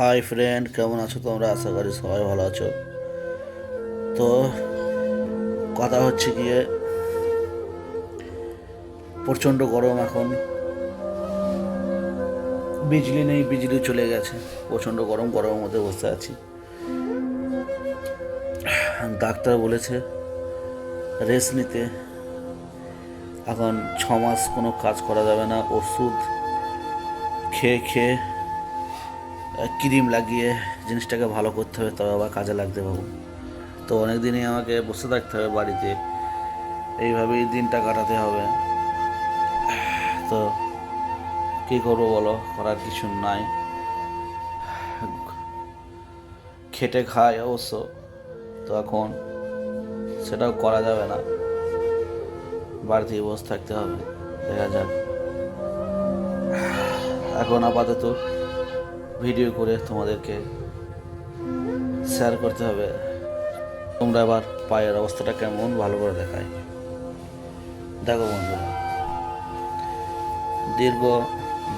Hi friend কেমন আছো তোমরা? আশা করি সবাই ভালো আছো। তো, কথা হচ্ছে গিয়ে, প্রচণ্ড গরম এখন। বিজলি নেই, বিজলি চলে গেছে। প্রচণ্ড গরম, গরমের মধ্যে বসে আছি। ডাক্তার বলেছে রেস্ট নিতে। এখন ছ মাস কোনো কাজ করা যাবে না, ওষুধ খেয়ে খেয়ে ক্রিম লাগিয়ে জিনিসটাকে ভালো করতে হবে তবে আবার কাজে লাগতে পাবো তো অনেক দিনই আমাকে বসে থাকতে হবে বাড়িতে। এইভাবেই দিনটা কাটাতে হবে। তো কী করব বলো? করার কিছু নাই। খেটে খাই অবশ্য। তো এখন সেটাও করা যাবে না। বাড়িতেই বসে থাকতে হবে। দেখা যাক। এখন আপাতত ভিডিও করে তোমাদেরকে শেয়ার করতে হবে। তোমরা এবার পায়ের অবস্থাটা কেমন ভালো করে দেখায়। দেখো বন্ধুরা, দীর্ঘ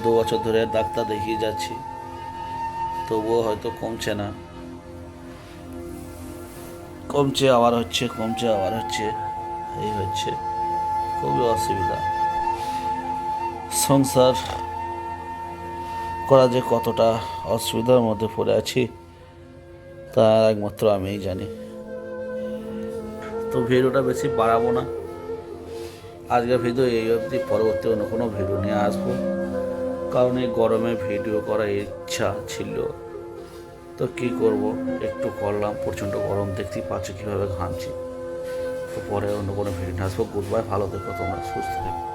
দু বছর ধরে ডাক্তার দেখিয়ে যাচ্ছি, তবুও হয়তো কমছে না। কমছে আবার হচ্ছে, কমছে আবার হচ্ছে, এই হচ্ছে, খুবই অসুবিধা। সংসার করা যে কতটা অসুবিধার মধ্যে পড়ে আছি, তা একমাত্র আমিই জানি। তো ভিডিওটা বেশি বাড়াবো না। আজকের ভিডিও এই অবধি, পরবর্তী অন্য কোনো ভিডিও নিয়ে আসব। কারণ এই গরমে ভিডিও করার ইচ্ছা ছিল। তো কি করব? একটু করলাম, প্রচণ্ড গরম, দেখতেই পাচ্ছ কীভাবে ঘামছি। তো পরে অন্য কোনো ভিডিও নিয়ে আসব। গুড বাই ভালো থেকো তোমরা, সুস্থ থেকো।